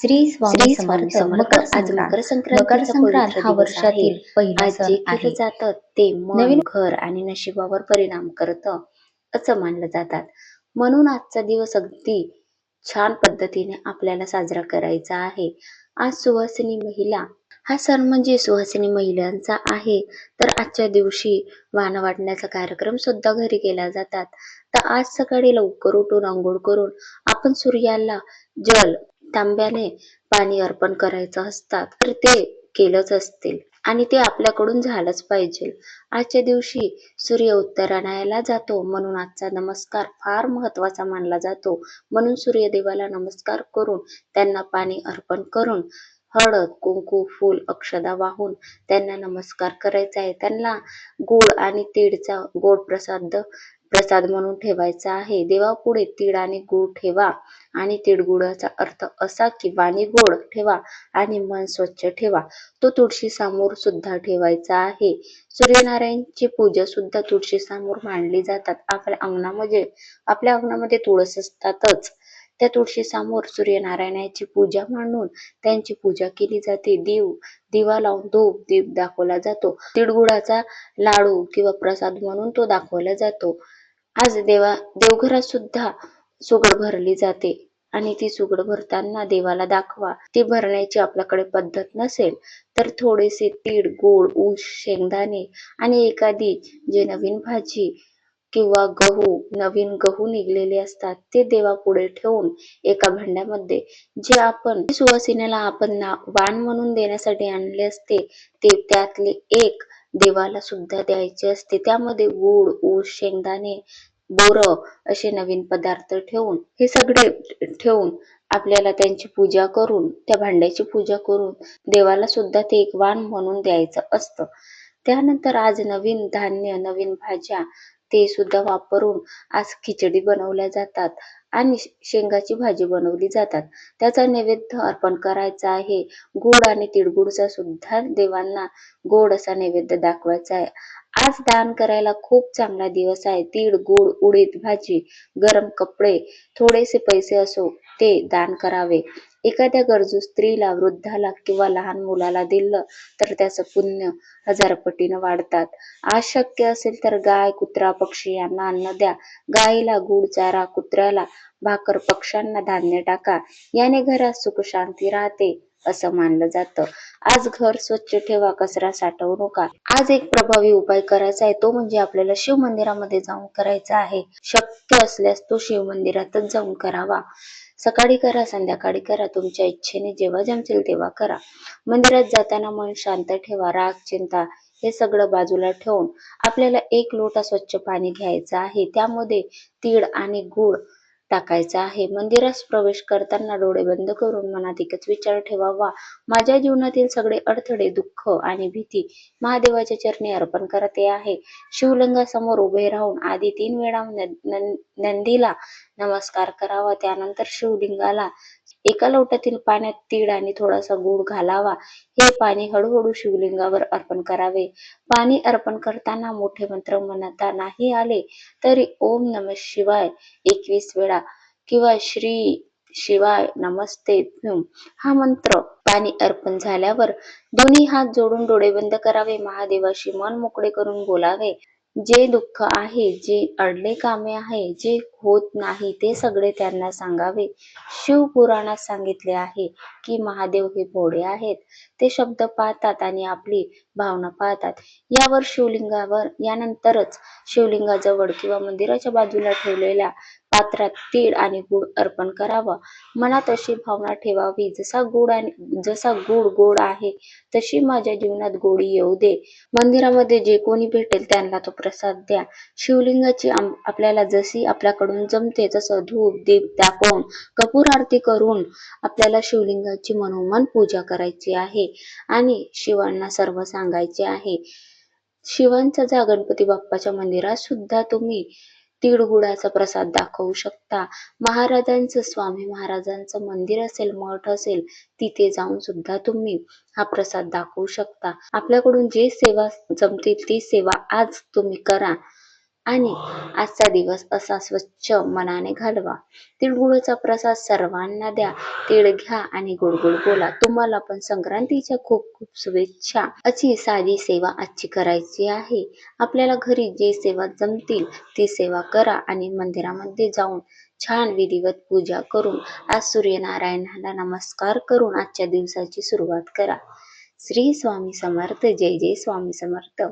श्री स्वामी समर्थ. मकर आज मकर संक्रांत हा वर्षातील पहिला सण आहे. जातं. ते नवीन- घर आणि नशिबावर परिणाम करतं असं मानलं जातात. म्हणून आजचा दिवस अगदी छान पद्धतीने आपल्याला साजरा करायचा आहे. आज सुवासिनी महिला हा सण म्हणजे सुवासिनी महिलांचा आहे. तर आजच्या दिवशी वाण वाटण्याचा कार्यक्रम सुद्धा घरी केला जातात. तर आज सकाळी लवकर उठून आंघोळ करून आपण सूर्याला जल तांब्याने पाणी अर्पण करायचं असतात तर ते केलंच असतील. आणि ते आपल्याकडून झालंच पाहिजे. आजच्या दिवशी सूर्य उत्तरायणाला जातो म्हणून आजचा नमस्कार फार महत्त्वाचा मानला जातो. म्हणून सूर्यदेवाला नमस्कार करून त्यांना पाणी अर्पण करून हळद कुंकू फूल अक्षदा वाहून त्यांना नमस्कार करायचा आहे. त्यांना गुळ आणि तीळचा गोड प्रसाद प्रसाद म्हणून ठेवायचा आहे. देवापुढे तीळ आणि गुळ ठेवा आणि तिळगुळाचा अर्थ असा की वाणी गोड ठेवा आणि मन स्वच्छ ठेवा. तो तुळशी समोर सुद्धा ठेवायचा आहे. सूर्यनारायणची पूजा सुद्धा तुळशी समोर मांडली जातात. आपल्या अंगणामध्ये आपल्या अंगणामध्ये तुळस असतातच. त्या तुळशी समोर सूर्यनारायणाची पूजा मांडून त्यांची पूजा केली जाते. देव दिवा लावून धूप दीप दाखवला जातो. तिळगुळाचा लाडू किंवा प्रसाद म्हणून तो दाखवला जातो. आज देवा देवघरात सुद्धा सुगड भरली जाते. आणि ती सुगड भरताना देवाला दाखवा. ती भरण्याची आपल्याकडे पद्धत नसेल तर थोडेसे तीळ गोड ऊस शेंगदाणे आणि एखादी जे नवीन भाजी किंवा गहू नवीन गहू निघलेले असतात ते देवापुढे ठेवून एका भांड्यामध्ये जे आपण सुवासिनीला आपण ना वाण म्हणून देण्यासाठी आणले असते ते त्यातले एक देवाला सुद्धा द्यायचे असते. त्यामध्ये गुळ ऊस शेंगदाणे बोर असे नवीन पदार्थ ठेवून हे सगळे ठेवून आपल्याला त्यांची पूजा करून त्या भांड्याची पूजा करून देवाला सुद्धा ते एक वाण म्हणून द्यायचं असतं. त्यानंतर आज नवीन धान्य नवीन भाज्या ते सुद्धा वापरून आज खिचडी बनवल्या जातात आणि शेंगाची भाजी बनवली जातात. त्याचा नैवेद्य अर्पण करायचा आहे. गोड आणि तिळगुळचा सुद्धा देवांना गोड असा नैवेद्य दाखवायचा आहे. आज दान करायला खूप चांगला दिवस आहे. तीळ गुळ उडीद भाजी गरम कपडे थोडेसे पैसे असो ते दान करावे. एखाद्या गरजू स्त्रीला वृद्धाला किंवा लहान मुलाला दिलं तर त्याचं पुण्य हजार पटीनं वाढतात. आज शक्य असेल तर गाय कुत्रा पक्षी यांना अन्न द्या. गायीला गुड चारा कुत्र्याला भाकर पक्ष्यांना धान्य टाका. याने घरात सुख शांती राहते असं मानलं जातं. आज घर स्वच्छ ठेवा कचरा साठवू नका. आज एक प्रभावी उपाय करायचा आहे तो म्हणजे आपल्याला शिव मंदिरामध्ये जाऊन करायचा आहे. शक्य असल्यास तो शिव मंदिरातच जाऊन करावा. सकाळी करा संध्याकाळी करा. तुमच्या इच्छेने जेव्हा जमतील तेव्हा करा. मंदिरात जाताना मन शांत ठेवा. राग चिंता हे सगळं बाजूला ठेवून आपल्याला एक लोटा स्वच्छ पाणी घ्यायचं आहे. त्यामध्ये तीळ आणि गुळ टाकायचा आहे. मंदिरात प्रवेश करताना डोळे बंद करून मनात एकच विचार ठेवावा. माझ्या जीवनातील सगळे अडथळे दुःख आणि भीती महादेवाच्या चरणी अर्पण करते आहे. शिवलिंगासमोर उभे राहून आधी तीन वेळा नंदीला नमस्कार करावा. त्यानंतर शिवलिंगाला एका लोटातील पाण्यात तीळ आणि थोडासा गुळ घालावा. हे पाणी हळूहळू शिवलिंगावर अर्पण करावे. पाणी अर्पण करताना मोठे मंत्र म्हणता नाही आले तरी ओम नम शिवाय एकवीस वेळा किंवा श्री शिवाय नमस्ते हा मंत्र पाणी अर्पण झाल्यावर दोन्ही हात जोडून डोळे बंद करावे. महादेवाशी मन मोकळे करून बोलावे. जे दुःख आहे जे अडले कामे आहे जे होत नाही ते सगळे त्यांना सांगावे. शिवपुराणात सांगितले आहे की महादेव हे भोळे आहेत. ते शब्द पाहतात आणि आपली भावना पाहतात यावर शिवलिंगावर यानंतरच शिवलिंगाजवळ किंवा मंदिराच्या बाजूला ठेवलेल्या पात्रात तीळ आणि गुळ अर्पण करावा. मनात अशी भावना ठेवावी जसा गुड आणि जसा गुड गोड आहे तशी माझ्या जीवनात गोडी येऊ दे. मंदिरामध्ये जे कोणी भेटेल त्यांना तो प्रसाद द्या. शिवलिंगाची आपल्याला जशी आपल्याकडून जमते तसं धूप दीप दाखवून कपूर आरती करून आपल्याला शिवलिंगाची मनोमन पूजा करायची आहे आणि शिवांना सर्व सांगायचे आहे. शिवांचा जा गणपती बाप्पाच्या मंदिरात सुद्धा तुम्ही तिळगुळाचा प्रसाद दाखवू शकता. महाराजांचं स्वामी महाराजांचं मंदिर असेल मठ असेल तिथे जाऊन सुद्धा तुम्ही हा प्रसाद दाखवू शकता. आपल्याकडून जे सेवा जमतील ती सेवा आज तुम्ही करा. आणि आजचा दिवस असा स्वच्छ मनाने घालवा. तिळगुळाचा प्रसाद सर्वांना द्या. तिळ घ्या आणि गोड बोला. तुम्हाला पण संक्रांतीच्या खूप खूप शुभेच्छा. अशी साधी सेवा आजची करायची आहे. आपल्याला घरी जे सेवा जमतील ती सेवा करा आणि मंदिरामध्ये जाऊन छान विधिवत पूजा करून आज सूर्यनारायणाला नमस्कार करून आजच्या दिवसाची सुरुवात करा. श्री स्वामी समर्थ. जय जय स्वामी समर्थ.